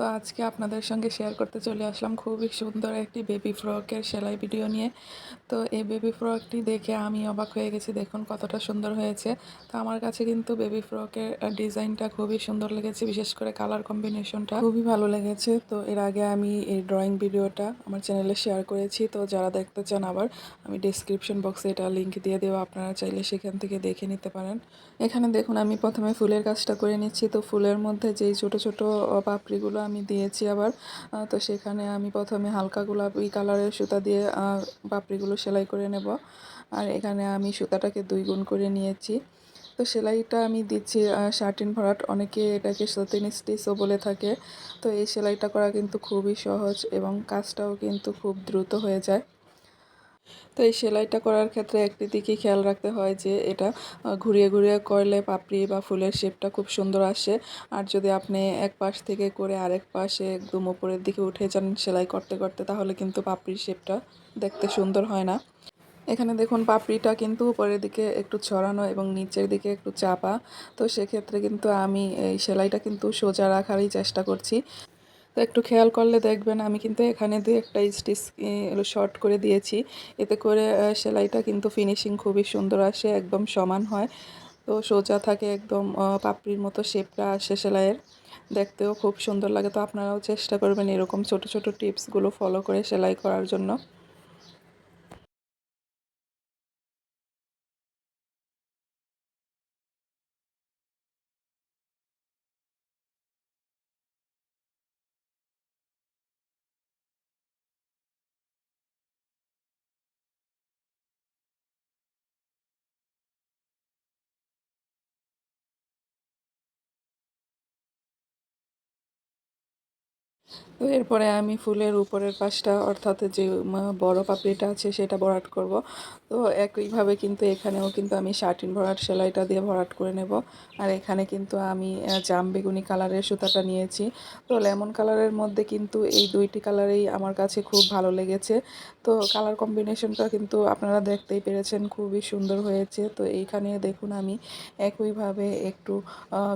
তো আজকে আপনাদের সঙ্গে শেয়ার করতে চলে আসলাম খুবই সুন্দর একটি বেবি ফ্রকের সেলাই ভিডিও নিয়ে। তো এই বেবি ফ্রকটি দেখে আমি অবাক হয়ে গেছি, দেখুন কতটা সুন্দর হয়েছে। তো আমার কাছে কিন্তু বেবি ফ্রকের ডিজাইনটা খুবই সুন্দর লেগেছে, বিশেষ করে কালার কম্বিনেশনটা খুবই ভালো লেগেছে। তো এর আগে আমি এই ড্রয়িং ভিডিওটা আমার চ্যানেলে শেয়ার করেছি, তো যারা দেখতে চান আবার, আমি ডিসক্রিপশন বক্সে এটা লিঙ্ক দিয়ে দেবো, আপনারা চাইলে সেখান থেকে দেখে নিতে পারেন। এখানে দেখুন, আমি প্রথমে ফুলের কাজটা করে নিচ্ছি। তো ফুলের মধ্যে যেই ছোট ছোট পাপড়িগুলো আমি দিয়েছি আবার। তো সেখানে আমি প্রথমে হালকা গোলাপি কালারের সুতা দিয়ে পাপড়িগুলো সেলাই করে নেব। আর এখানে আমি সুতাটাকে দুই গুণ করে নিয়েছি। তো সেলাইটা আমি দিচ্ছি শার্টিন ভরাট। অনেকে এটাকে সতিন স্টিচও বলে থাকে। তো এই সেলাইটা করা কিন্তু খুবই সহজ এবং কাজটাও কিন্তু খুব দ্রুত হয়ে যায়। তো এই সেলাইটা করার ক্ষেত্রে একটি দিকে খেয়াল রাখতে হয় যে এটা ঘুরিয়ে ঘুরিয়ে করলে পাপড়ি বা ফুলের শেপটা খুব সুন্দর আসে। আর যদি আপনি এক পাশ থেকে করে আরেক পাশে একদম উপরের দিকে উঠে যান সেলাই করতে করতে, তাহলে কিন্তু পাপড়ির শেপটা দেখতে সুন্দর হয় না। এখানে দেখুন পাপড়িটা কিন্তু উপরের দিকে একটু ছড়ানো এবং নিচের দিকে একটু চাপা। তো সেক্ষেত্রে কিন্তু আমি এই সেলাইটা কিন্তু সোজা রাখারই চেষ্টা করছি। তো একটু খেয়াল করলে দেখবেন আমি কিন্তু এখানে দিয়ে একটা স্টিচ শর্ট করে দিয়েছি। এতে করে সেলাইটা কিন্তু ফিনিশিং খুবই সুন্দর আসে, একদম সমান হয়। তো সোজা থাকে একদম পাপড়ির মতো শেপটা আসে সেলাইয়ের। দেখতেও খুব সুন্দর লাগে। তো আপনারাও চেষ্টা করবেন এরকম ছোট ছোট টিপসগুলো ফলো করে সেলাই করার জন্য। তো এরপরে আমি ফুলের উপরের পাশটা, অর্থাৎ যে বড় পাপড়িটা আছে সেটা ভরাট করব। তো একইভাবে কিন্তু এখানেও কিন্তু আমি শার্টিন ভরাট, সেলাইটা দিয়ে ভরাট করে নেব। আর এখানে কিন্তু আমি জাম বেগুনি কালারের সুতাটা নিয়েছি। তো লেমন কালারের মধ্যে কিন্তু এই দুইটি কালারেই আমার কাছে খুব ভালো লেগেছে। তো কালার কম্বিনেশনটা কিন্তু আপনারা দেখতেই পেরেছেন, খুবই সুন্দর হয়েছে। তো এইখানে দেখুন আমি একইভাবে একটু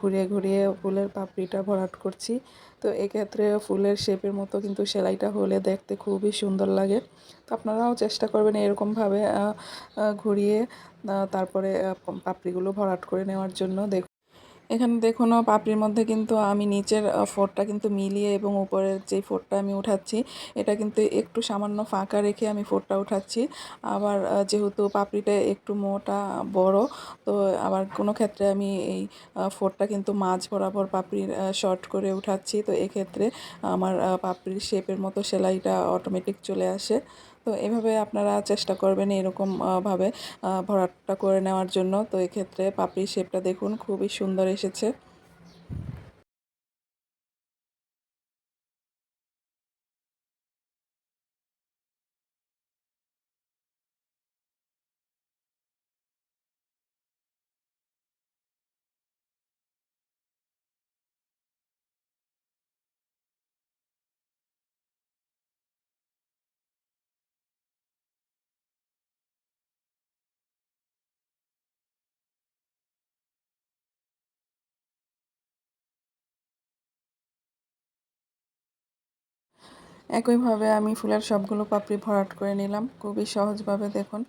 ঘুরিয়ে ঘুরিয়ে ফুলের পাপড়িটা ভরাট করছি। তো এক্ষেত্রে ফুলের শেপের মতো কিন্তু সেলাইটা হলে দেখতে খুবই সুন্দর লাগে। তো আপনারাও চেষ্টা করবেন এরকমভাবে ঘুরিয়ে তারপরে পাপড়িগুলো ভরাট করে নেওয়ার জন্য। দেখুন। এখানে দেখুন পাপড়ির মধ্যে কিন্তু আমি নিচের ফোরটা কিন্তু মিলিয়ে এবং উপরের যে ফোরটা আমি উঠাচ্ছি, এটা কিন্তু একটু সামান্য ফাঁকা রেখে আমি ফোরটা উঠাচ্ছি। আবার যেহেতু পাপড়িটা একটু মোটা, বড়, তো আবার কোনো ক্ষেত্রে আমি এই ফোরটা কিন্তু মাছ বরাবর পাপড়ির শর্ট করে উঠাচ্ছি। তো এক্ষেত্রে আমার পাপড়ির শেপের মতো সেলাইটা অটোমেটিক চলে আসে। তো এভাবে আপনারা চেষ্টা করবেন এরকমভাবে ভরাটটা করে নেওয়ার জন্য। তো এক্ষেত্রে পাপড়ির শেপটা দেখুন, খুবই সুন্দর এসেছে। একইভাবে আমি ফুলের সবগুলো পাপড়ি ভরাট করে নিলাম। খুবই সহজভাবে দেখুন।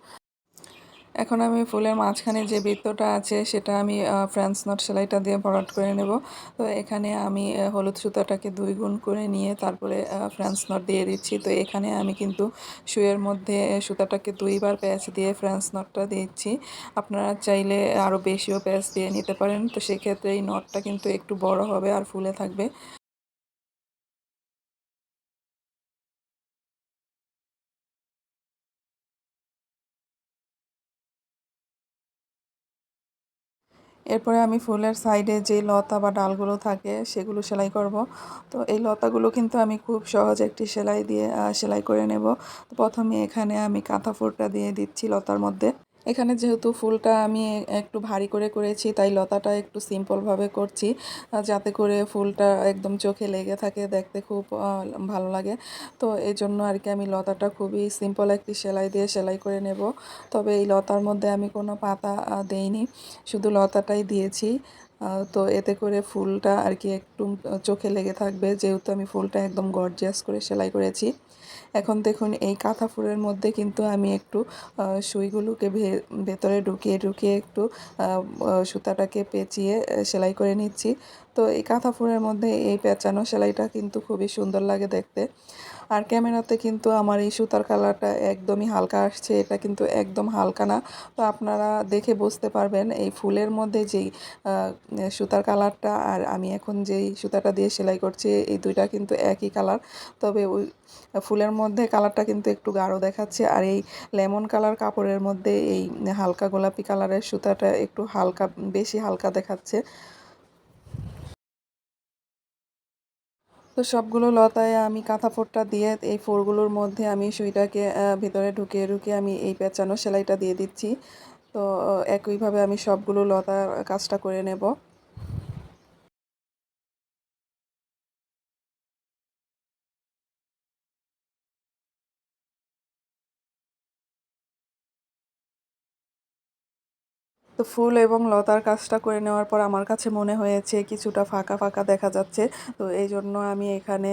এখন আমি ফুলের মাঝখানে যে বৃত্তটা আছে, সেটা আমি ফ্রান্স নট সেলাইটা দিয়ে ভরাট করে নেব। তো এখানে আমি হলুদ সুতাটাকে দুই গুণ করে নিয়ে তারপরে ফ্রান্স নট দিয়ে দিচ্ছি। তো এখানে আমি কিন্তু শুয়ের মধ্যে সুতাটাকে দুইবার প্যাচ দিয়ে ফ্রান্স নটটা দিচ্ছি। আপনারা চাইলে আরও বেশিও প্যাচ দিয়ে নিতে পারেন। তো সেক্ষেত্রে এই নটটা কিন্তু একটু বড় হবে আর ফুলে থাকবে। এরপরে আমি ফুলের সাইডে যে লতা বা ডালগুলো থাকে, সেগুলো সেলাই করব। তো এই লতাগুলো কিন্তু আমি খুব সহজ একটি সেলাই দিয়ে সেলাই করে নেব। তো প্রথমে এখানে আমি কাঁথা ফুলটা দিয়ে দিচ্ছি লতার মধ্যে। এখানে যেহেতু ফুলটা আমি একটু ভারী করে করেছি, তাই লতাটা একটু সিম্পলভাবে করছি যাতে করে ফুলটা একদম চোখে লেগে থাকে, দেখতে খুব ভালো লাগে। তো এই জন্য আর কি আমি লতাটা খুবই সিম্পল একটি সেলাই দিয়ে সেলাই করে নেব। তবে এই লতার মধ্যে আমি কোনো পাতা দেইনি, শুধু লতাটাই দিয়েছি। তো এতে করে ফুলটা আর কি একটু চোখে লেগে থাকবে। যেহেতু আমি ফুলটা একদম গর্জিয়াস করে সেলাই করেছি। এখন দেখুন, এই কাঁথা ফুলের মধ্যে কিন্তু আমি একটু সুইগুলোকে ভেতরে ঢুকিয়ে ঢুকিয়ে একটু সুতাটাকে পেঁচিয়ে সেলাই করে নিচ্ছি। তো এই কাঁথা ফুলের মধ্যে এই পেঁচানো সেলাইটা কিন্তু খুবই সুন্দর লাগে দেখতে। আর ক্যামেরাতে কিন্তু আমার এই সুতার কালারটা একদমই হালকা আসছে, এটা কিন্তু একদম হালকা না। তো আপনারা দেখে বুঝতে পারবেন এই ফুলের মধ্যে যেই সুতার কালারটা আর আমি এখন যেই সুতাটা দিয়ে সেলাই করছি, এই দুইটা কিন্তু একই কালার। তবে ওই, ফুলের মধ্যে কালারটা কিন্তু একটু গাঢ় দেখাচ্ছে আর এই লেমন কালার কাপড়ের মধ্যে এই হালকা গোলাপি কালারের সুতাটা একটু হালকা, বেশি হালকা দেখাচ্ছে। তো সবগুলো লতায় আমি কাঁথা ফোরটা দিয়ে এই ফোরগুলোর মধ্যে আমি সুইটাকে ভিতরে ঢুকিয়ে ঢুকিয়ে আমি এই পেঁচানো সেলাইটা দিয়ে দিচ্ছি। তো একইভাবে আমি সবগুলো লতা কাজটা করে নেব। তো ফুল এবং লতার কাজটা করে নেওয়ার পর আমার কাছে মনে হয়েছে কিছুটা ফাঁকা ফাঁকা দেখা যাচ্ছে। তো এই জন্য আমি এখানে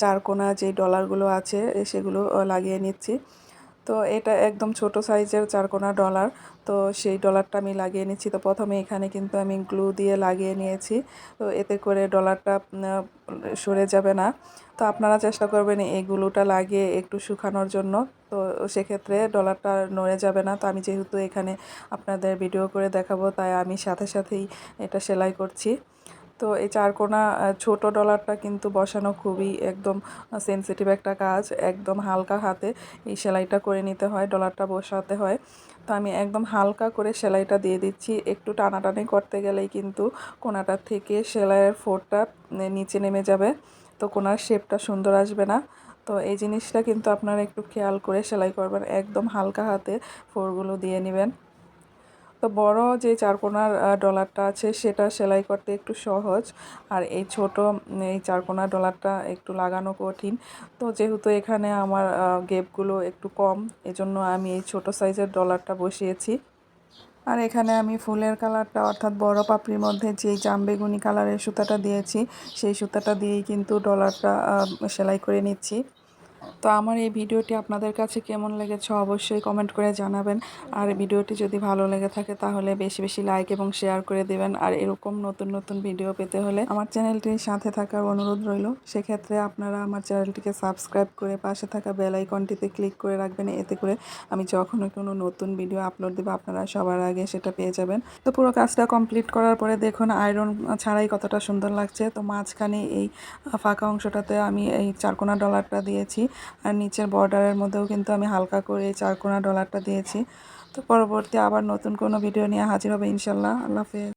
চারকোনা যে ডলারগুলো আছে সেগুলো লাগিয়ে নিচ্ছি। তো এটা একদম ছোট সাইজের চারকোনা ডলার। তো সেই ডলারটা আমি লাগিয়ে নিচ্ছি। তো প্রথমে এখানে কিন্তু আমি গ্লু দিয়ে লাগিয়ে নিয়েছি। তো এতে করে ডলারটা সরে যাবে না। তো আপনারা চেষ্টা করবেন এই গ্লুটা লাগিয়ে একটু শুকানোর জন্য। তো সেক্ষেত্রে ডলারটা নড়ে যাবে না। তো আমি যেহেতু এখানে আপনাদের ভিডিও করে দেখাবো, তাই আমি সাথে সাথেই এটা সেলাই করছি। তো এই চারকোনা ছোট ডলারটা কিন্তু বসানো খুবই একদম সেনসিটিভ একটা কাজ। একদম হালকা হাতে এই সেলাইটা করে নিতে হয়, ডলারটা বসাতে হয়। তো আমি একদম হালকা করে সেলাইটা দিয়ে দিচ্ছি। একটু টানাটানি করতে গেলেই কিন্তু কোনাটার থেকে সেলাইয়ের ফোরটা নিচে নেমে যাবে। তো কোনার শেপটা সুন্দর আসবে না। তো এই জিনিসটা কিন্তু আপনারা একটু খেয়াল করে সেলাই করবেন। একদম হালকা হাতে ফোরগুলো দিয়ে নেবেন। তো বড় যে চারকোনার ডলারটা আছে সেটা সেলাই করতে একটু সহজ। আর এই ছোট এই চারকোনার ডলারটা একটু লাগানো কঠিন। তো যেহেতু এখানে আমার গেপগুলো একটু কম, এজন্য আমি এই ছোট সাইজের ডলারটা বসিয়েছি। আর এখানে আমি ফুলের কালারটা, অর্থাৎ বড় পাপড়ির মধ্যে যেই জামবেগুনি কালারের সুতাটা দিয়েছি, সেই সুতাটা দিয়েই কিন্তু ডলারটা সেলাই করে নিচ্ছি। তো আমার এই ভিডিওটি আপনাদের কাছে কেমন লেগেছে অবশ্যই কমেন্ট করে জানাবেন। আর ভিডিওটি যদি ভালো লেগে থাকে তাহলে বেশি বেশি লাইক এবং শেয়ার করে দেবেন। আর এরকম নতুন নতুন ভিডিও পেতে হলে আমার চ্যানেলটির সাথে থাকার অনুরোধ রইল। সেক্ষেত্রে আপনারা আমার চ্যানেলটিকে সাবস্ক্রাইব করে পাশে থাকা বেল আইকনটিতে ক্লিক করে রাখবেন। এতে করে আমি যখনই কোনো নতুন ভিডিও আপলোড দেবো, আপনারা সবার আগে সেটা পেয়ে যাবেন। তো পুরো কাজটা কমপ্লিট করার পরে দেখুন আয়রন ছাড়াই কতটা সুন্দর লাগছে। তো মাঝখানে এই ফাঁকা অংশটাতে আমি এই চারকোনা ডলারটা দিয়েছি। আর নিচের বর্ডারের মধ্যেও কিন্তু আমি হালকা করে চারকোনা ডলারটা দিয়েছি। তো পরবর্তী আবার নতুন কোনো ভিডিও নিয়ে হাজির হবে ইনশাল্লাহ। আল্লাহ হাফেজ।